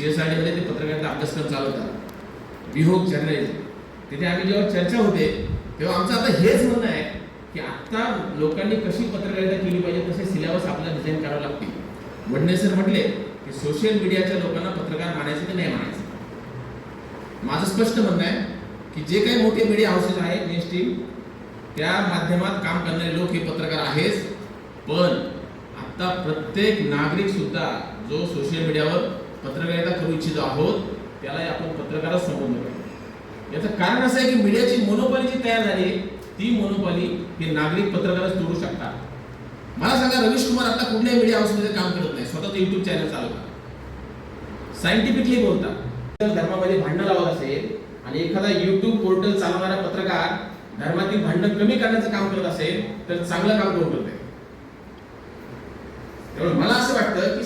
C S I टीमध्ये ते पत्रकारिता अभ्यासक्रम चालवतात विहोग जर्नलिझम तिथे आम्ही जेव्हा चर्चा होते तेव्हा आमचं आता हेच म्हणणं आहे की आत्ता लोकांनी कशी पत्रकारिता केली पाहिजे तसे सिलेबस आपल्याला डिझाईन करावं लागतील. वडणे सर म्हटले की सोशल मीडियाच्या लोकांना पत्रकार मानायचं की नाही मानायचं? माझं स्पष्ट म्हणणं आहे की जे काही मोठे मीडिया हाऊसेस आहेत मेन स्ट्रीम त्या माध्यमात काम करणारे लोक हे पत्रकार आहेच. पण आता प्रत्येक नागरिक सुद्धा जो सोशल मीडियावर पत्रकारिता करू इच्छित आहोत त्यालाही आपण पत्रकारच संबोधतो याचं कारण असं आहे की मीडियाची मोनोपॉली जी तयार झाली ती मोनोपॉली हे नागरिक पत्रकारच तोडू शकतात. मला सांगा रवीश कुमार आता कुठल्याही मीडिया हाऊसमध्ये काम करत नाही स्वतःचं युट्यूब चॅनल चालवतात. सायंटिफिकली बोलतात. जर धर्मामध्ये भांडण लावत असेल आणि एखादा युट्यूब पोर्टल चालवणारा पत्रकार धर्मातील भांडण कमी करण्याचं काम करत असेल तर चांगलं काम करून करते त्यामुळे मला असं वाटतं की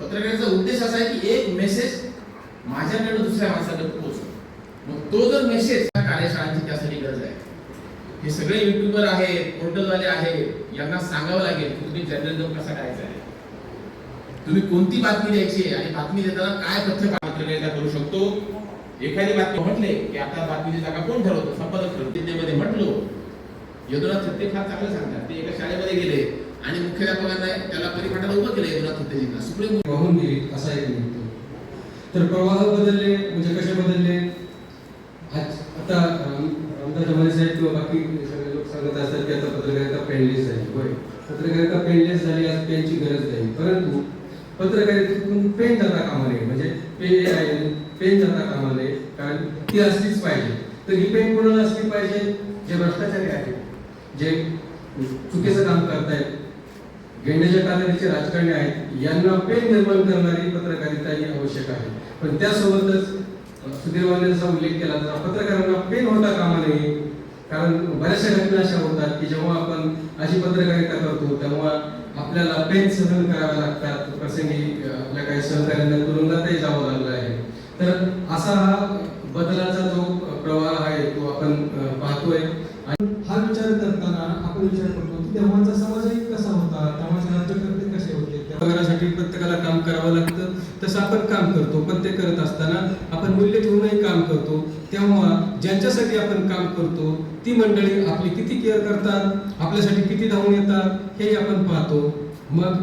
पत्रकाराचा उद्देश असा आहे की एक मेसेज माझ्याकडे दुसऱ्या माणसाकडे पोहोचतो मग तो जर मेसेज त्या कार्यशाळांची त्यासाठी गरज आहे. हे सगळे युट्यूबर आहेत पोर्टलवाले आहेत यांना सांगावं लागेल की तुम्ही जर्नलिझम कसा करायचा आहे. तुम्ही कोणती बातमी द्यायची आणि बातमी देताना काय तथ्य पत्रकारिता करू शकतो? एखादी बातमी म्हटले की आता बातमीची जागा कोण ठरवतो? संपादक ठरवतो. म्हटलो यदुनाथ थत्ते फार चांगलं सांगतात. ते एका शाळेमध्ये गेले. आणि मुख्याध्यापकांना त्याला परिपाठाला उभं केलं यदुनाथ थत्तेजींना सुप्रीम वाहून गेली असा एक म्हणतो तर प्रवाह बदलले म्हणजे कसे बदलले? आज आता आमदार जमाने साहेब किंवा बाकी सगळे लोक सांगत असतात की आता पत्रकारिता पेनलेस झाली. होय. पत्रकारिता पेनलेस झाली आज पेनची गरज नाही. परंतु पत्रकारितेतून पेन जाता कामा नये म्हणजे पे आहे पेन जाता कामा नये कारण ती असलीच पाहिजे. तर ही पेन कोणाला असली पाहिजे? जे भ्रष्टाचारी आहेत. जे चुकीचं काम करतायत. गेंड्याच्या कातडीचे राजकारणी आहेत. यांना पेन निर्माण करणारी पत्रकारिता ही आवश्यक आहे. पण त्यासोबतच अ, सुधीर वाणेंचा उल्लेख केला तर पत्रकारांना पेन होता कामा नये. कारण बऱ्याचशा घटना अशा होतात की जेव्हा आपण अशी पत्रकारिता करतो तेव्हा आपल्याला पेन सहन करावे लागतात. प्रसंगी आपल्या काही सहकार्यांना तुरुंगातही जावं लागलं आहे. तर असा हा बदलाचा जो प्रवाह आहे तो आपण अ, पाहतोय हा विचार करताना आपण विचार करतो की तेव्हाचा समाजही कसा होता तेव्हाचे राज्यकर्ते कसे होते त्या- पगारासाठी प्रत्येकाला काम करावं जसं आपण काम करतो पण ते करत असताना आपण मूल्य ठेवूनही काम करतो तेव्हा ज्यांच्यासाठी आपण काम करतो ती मंडळी आपली किती केअर करतात आपल्यासाठी किती धावून येतात हेही आपण पाहतो. मग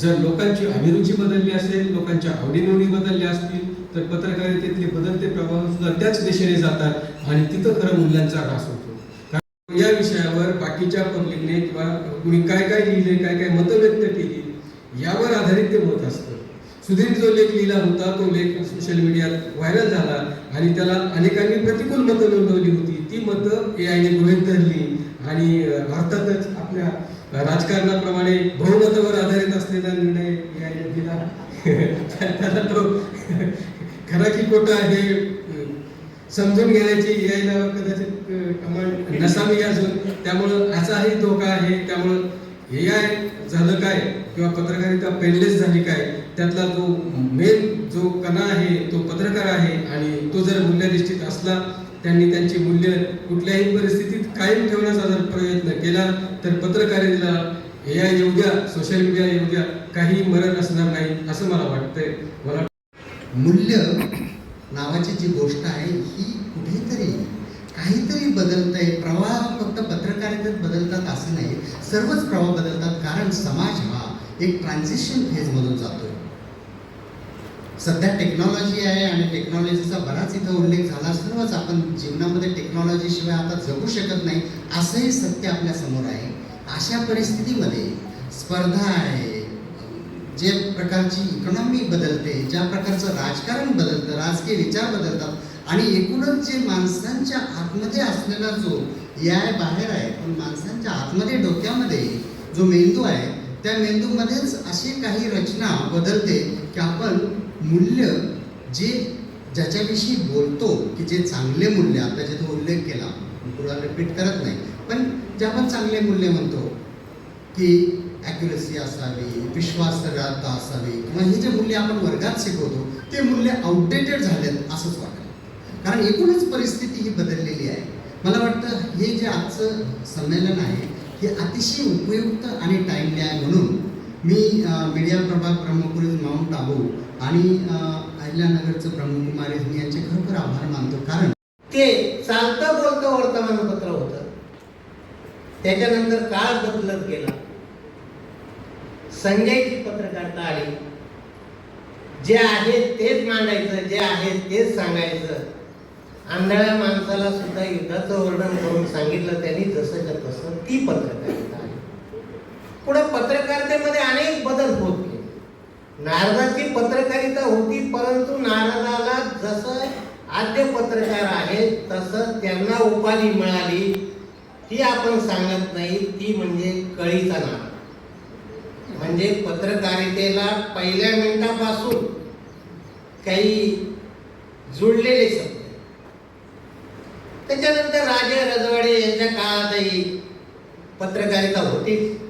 जर लोकांची अभिरुची बदलली असेल लोकांच्या आवडीनिवडी बदलल्या असतील तर पत्रकारितेतले बदलते प्रभाव सुद्धा त्याच दिशेने जातात आणि तिथं खरं मूल्यांचा ऱ्हास होतो. या विषयावर बाकीच्या पब्लिकने किंवा कुणी काय काय लिहिले काय काय मतं व्यक्त केली यावर आधारित ते मत असतं. सुधीर जो लेख लिहिला होता तो लेख सोशल मीडियात व्हायरल झाला आणि त्याला अनेकांनी प्रतिकूल मतं नोंदवली होती. ती मतं ए आयने गृहीत धरली आणि अर्थातच आपल्या राजकारणाप्रमाणे बहुमतावर आधारित असलेला निर्णय ए आयने दिला. त्याला तो खरा की खोटा हे समजून घेण्याची यायला कदाचित कमांड नसावी अजून त्यामुळं असाही धोका आहे. त्यामुळं हे आय झालं काय किंवा पत्रकारिता पेनलेस झाली काय त्यातला जो मेन जो कणा आहे तो पत्रकार आहे आणि तो जर मूल्याधिष्ठित असला त्यांनी त्यांची मूल्य कुठल्याही परिस्थितीत कायम ठेवण्याचा जर प्रयत्न केला तर पत्रकारितेला ए आय येऊ द्या सोशल मीडिया येऊ द्या काही मरण असणार नाही असं मला वाटतंय. मला मूल्य नावाची जी गोष्ट आहे ही कुठेतरी काहीतरी बदलतंय. प्रवाह फक्त पत्रकारितेत बदलतात असं नाही. सर्वच प्रवाह बदलतात कारण समाज हा एक ट्रान्झिशन फेजमधून जातोय. सध्या टेक्नॉलॉजी आहे आणि टेक्नॉलॉजीचा बराच इथं उल्लेख झाला. सर्वच आपण जीवनामध्ये टेक्नॉलॉजीशिवाय आता जगू शकत नाही असंही सत्य आपल्यासमोर आहे. अशा परिस्थितीमध्ये स्पर्धा आहे. जे प्रकारची इकॉनॉमी बदलते ज्या प्रकारचं राजकारण बदलतं राजकीय विचार बदलतात आणि एकूणच जे माणसांच्या आतमध्ये असलेला जो याय बाहेर आहे पण माणसांच्या आतमध्ये डोक्यामध्ये जो मेंदू आहे त्या मेंदूमध्येच अशी काही रचना बदलते की आपण मूल्य जे ज्याच्याविषयी बोलतो की जे चांगले मूल्य आता जे तो उल्लेख केला पुढे रिपीट करत नाही पण जे आपण चांगले मूल्य म्हणतो की ॲक्युरसी असावी विश्वासार्हता असावी किंवा हे जे मूल्य आपण वर्गात शिकवतो ते मूल्य आउटडेटेड झालेत असंच वाटतं. कारण एकूणच परिस्थिती ही बदललेली आहे. मला वाटतं हे जे आजचं संमेलन आहे हे अतिशय उपयुक्त आणि टाईमली आहे म्हणून मी मीडिया प्रभाग प्रमुख माउंट आबू आणि अहिल्यानगरचं प्रमुख कुमार मी यांचे खरोखर आभार मानतो. कारण ते चालतं बोलतं वर्तमानपत्र होतं. त्याच्यानंतर काळ बदलत गेला. संजयची पत्रकारिता आली. जे आहे तेच मांडायचं जे आहे तेच सांगायचं. आंधळ्या माणसाला सुद्धा युद्धाचं वर्णन करून सांगितलं त्यांनी जसं का तसं ती पत्रकारिता. पुढे पत्रकारितेमध्ये अनेक बदल होत गेले. नारदाची पत्रकारिता होती परंतु नारदाला जसं आद्य पत्रकार आहे तसं त्यांना उपाधी मिळाली ती आपण सांगत नाही ती म्हणजे कळीचा नारद. म्हणजे पत्रकारितेला पहिल्या मिनिटापासून काही जुळलेले शब्द. त्याच्यानंतर राजे रजवाडे यांच्या काळातही पत्रकारिता होतीच.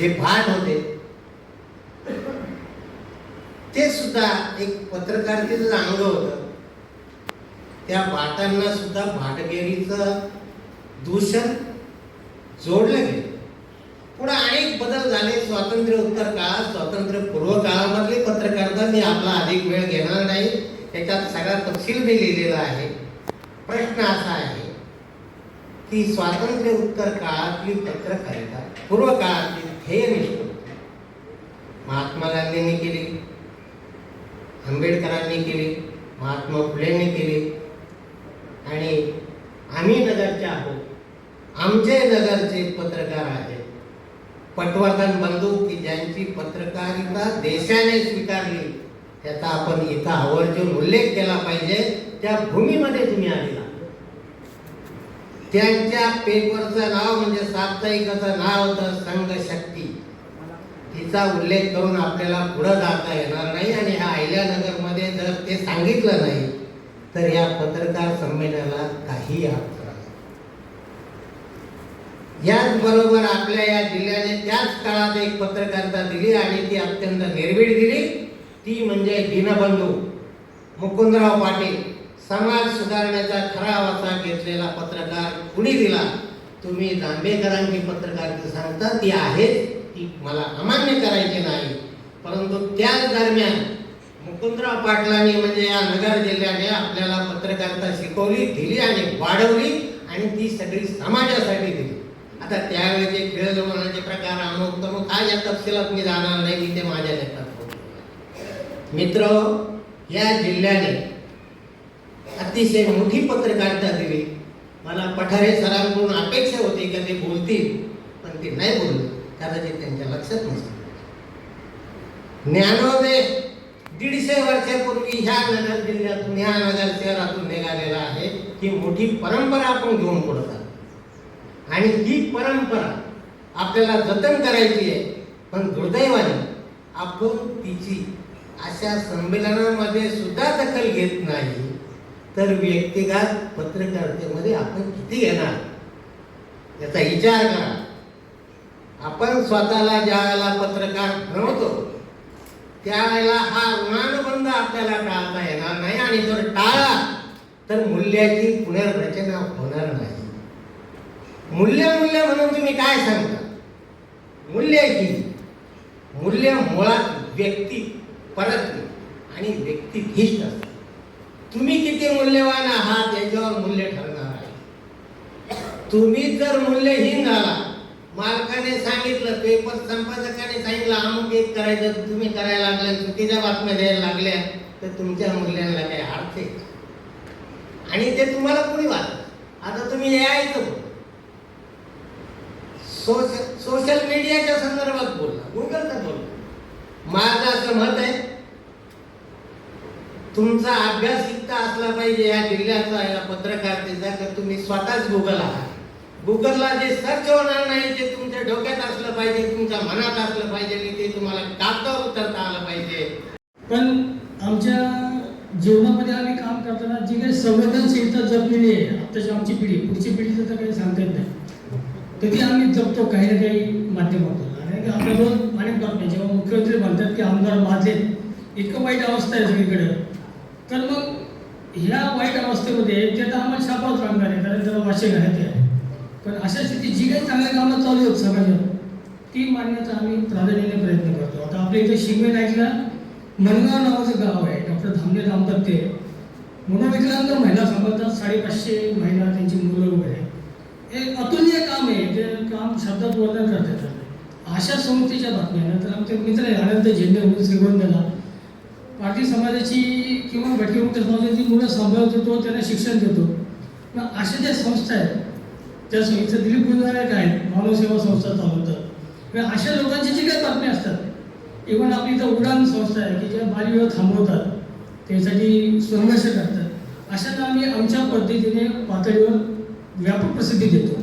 जे भाट होते ते सुद्धा एक पत्रकारितेचं अंग होतं. त्या भाटांना सुद्धा भाटगिरीचं दूषण जोडलं गेलं. पुढे अनेक बदल झाले. स्वातंत्र्य उत्तर काळात स्वातंत्र्य पूर्व काळामधले पत्रकारिता मी आपला अधिक वेळ घेणार नाही. त्याच्यात सगळा तपशील मी लिहिलेला आहे. प्रश्न असा आहे की स्वातंत्र्य उत्तर काळातली पत्रकारिता पूर्व काळातली ध्येयनिष्ठ होती महात्मा गांधींनी केली. आंबेडकरांनी केली. महात्मा फुलेंनी केली. आणि आम्ही नगरचे आहोत. आमचे नगरचे पत्रकार आहेत. पटवर्धन बंधू की ज्यांची पत्रकारिता देशाने स्वीकारली त्याचा आपण इथं आवर्जून उल्लेख केला पाहिजे. त्या भूमीमध्ये तुम्ही आलेला त्यांच्या पेपरचं नाव म्हणजे साप्ताहिकाचं नाव होतं संघ शक्ती. तिचा उल्लेख करून आपल्याला पुढं जाता येणार नाही आणि ह्या अहिल्यानगरमध्ये जर ते सांगितलं नाही तर या पत्रकार संमेलनाला काही अर्थ नाही. याचबरोबर आपल्या या जिल्ह्याने त्याच काळात एक पत्रकारिता दिली आणि ती अत्यंत निर्भीड दिली. ती म्हणजे दीनबंधू मुकुंदराव पाटील. समाज सुधारण्याचा खरा वाचा घेतलेला पत्रकार कुणी दिला? तुम्ही जांभेकरांची पत्रकारिता सांगता ती आहे ती मला अमान्य करायची नाही. परंतु त्याच दरम्यान मुकुंदराव पाटलांनी म्हणजे या नगर जिल्ह्याने आपल्याला पत्रकारिता शिकवली दिली आणि वाढवली आणि ती सगळी समाजासाठी दिली. आता त्यावेळेचे खेळ जमवण्याचे प्रकार अमुक तमुक काय या तपशिलात मी जाणार नाही मी ते माझ्या लेखात मित्र या जिल्ह्याने अतिशय मोठी पत्रकारिता दिली. मला पठारे सरांकडून अपेक्षा होती की ते बोलतील पण ते नाही बोलले. कदाचित त्यांच्या लक्षात नसतं ज्ञानोदय दीडशे वर्षापूर्वी ह्या नगर जिल्ह्यातून ह्या नगर शहरातून निघालेला आहे. ही मोठी परंपरा आपण घेऊन पुढे जातो आणि ही परंपरा आपल्याला जतन करायची आहे. पण दुर्दैवाने आपण तिची अशा संमेलनामध्ये सुद्धा दखल घेत नाही. तर व्यक्तिगत पत्रकारितेमध्ये आपण किती घेणार? याचा विचार करा. आपण स्वतःला ज्या वेळेला पत्रकार बनवतो त्यावेळेला हा ऋणानुबंध आपल्याला टाळता येणार नाही आणि जर टाळला तर मूल्याची पुनर्रचना होणार नाही. मूल्य मूल्य म्हणून तुम्ही काय सांगता? मूल्य ही मूल्य मुळात व्यक्ती परत आणि व्यक्तिधिष्ठ असते. तुम्ही किती मूल्यवान आहात याच्यावर मूल्य ठरणार आहे. तुम्ही जर मूल्यहीन झाला मालकाने सांगितलं पेपर संपादकाने सांगितलं अमुक एक करायचं तुम्ही करायला लागल्या चुकीच्या बातम्या द्यायला लागल्या तर तुमच्या मूल्यांना काही अर्थ आहे आणि ते तुम्हाला कोणी वाचत आता तुम्ही यायचं बोल सोशल सोशल मीडियाच्या संदर्भात बोलला. गुगलचा बोलला. माझं असं मत आहे तुमचा अभ्यास इतका असला पाहिजे या जिल्ह्याचा या पत्रकारितेचा तर तुम्ही स्वतःच गुगल आहात. गुगलला जे सर्च होणार नाही ते तुमच्या डोक्यात असलं पाहिजे तुमच्या मनात असलं पाहिजे आणि ते तुम्हाला कागदावर उतरता आलं पाहिजे. पण आमच्या जीवनामध्ये आम्ही काम करताना जी काही संवेदनशीलता जपलेली आहे आत्ताची आमची पिढी पुढची पिढी तर काही सांगता येत नाही. तरी आम्ही जपतो काही ना काही माध्यमातून. आणि आपल्या रोज अनेक बातम्या जेव्हा मुख्यमंत्री म्हणतात की आमदार माझे इतकं वाईट अवस्था आहे सगळीकडे. तर मग ह्या वाईट अवस्थेमध्ये ते तर आम्हाला छापावंच लागणार आहे कारण त्याला वाचे घालायचे आहे पण अशा स्थिती जी काही चांगल्या कामं चालू आहेत समाजात ती मानण्याचा आम्ही प्राधान्याने प्रयत्न करतो. आता आपल्या इथे शिगमेन नाईकला मनगाव नावाचं गाव आहे डॉक्टर धामणे दाम्पत्य. मनोविकलांग महिला सांभाळतात साडेपाचशे महिला त्यांची मुलं वगैरे हे अतुलनीय काम आहे जे काम शब्दात वर्णन करता अशा संस्थेच्या बातम्या तर आमचे मित्र आहे आनंद झेंडे म्हणून श्रीगोंद्याला. पाटील समाजाची किंवा भटकीमुक्त समाजाची मुलं सांभाळत होतो त्यांना शिक्षण देतो. मग अशा ज्या संस्था आहेत त्या संस्था दिलीप गुरुनानक आहेत मानवसेवा संस्था चालवतात. अशा लोकांची जी काही बातम्या असतात इव्हन आपली इथं उडान संस्था आहे की ज्या बालविवाह थांबवतात त्यासाठी संघर्ष करतात. अशांना आम्ही आमच्या पद्धतीने पातळीवर व्यापक प्रसिद्धी देतो.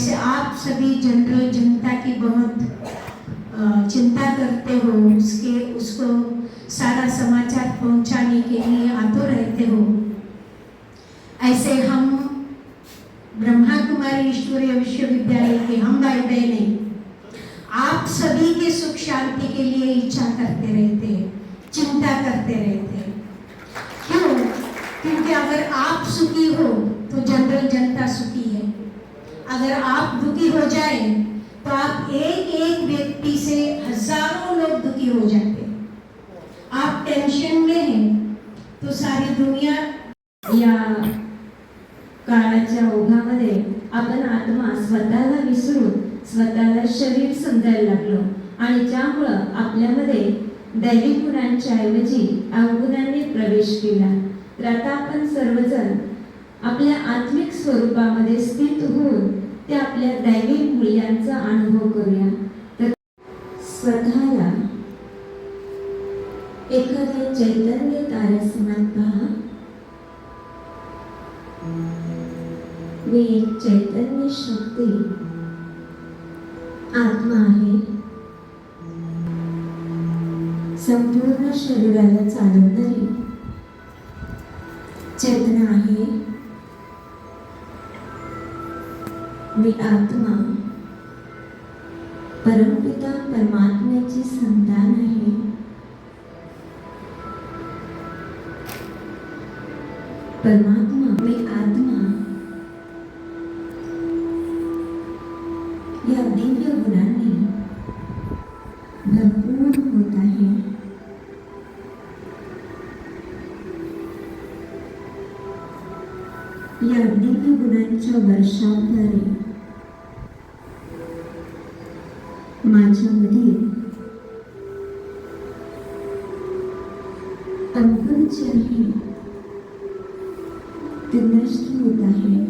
जैसे आप सभी जनरल जनता की बहुत चिंता करते हो, उसके, उसको सारा समाचार पहुँचाने के लिए आते रहते हो, ऐसे हम ब्रह्मा कुमारी ईश्वरीय विश्वविद्यालय के हम भाई बहने आप सभी के सुख शांति के लिए इच्छा करते रहते हैं, चिंता करते रहते हैं। क्यों? क्योंकि अगर आप सुखी हो तो जनरल जनता सुखी है। अगर आप दुखी हो जाए तो आप एक एक व्यक्ति से हजारों लोग दुखी हो जाते आप टेंशन में हैं तो सारी दुनिया या काळाच्या ओघामध्ये आपण आत्मा स्वतःला विसरून स्वतःला शरीर समजायला लागलो. आणि ज्यामुळं आपल्यामध्ये दैवी गुणांच्या ऐवजी अवगुणांनी प्रवेश केला. तर आता आपण सर्वजण आपल्या आत्मिक स्वरूपामध्ये स्थित होऊन ते आपल्या दैवी मूल्यांचा अनुभव करूया. तर स्वतःला एखाद्या चैतन्य ताऱ्यासमान पहा. मी एक चैतन्य शक्ती आत्मा आहे. संपूर्ण शरीराला चालवणारी मी आत्मा परमपिता परमात्म्याची संतान आहे. परमात्मा, मी आत्मा. या दिव्य गुणांनी भरपूर होत आहे. या दिव्य गुणांच्या वर्षाद्वारे Dinesh Tumutahe,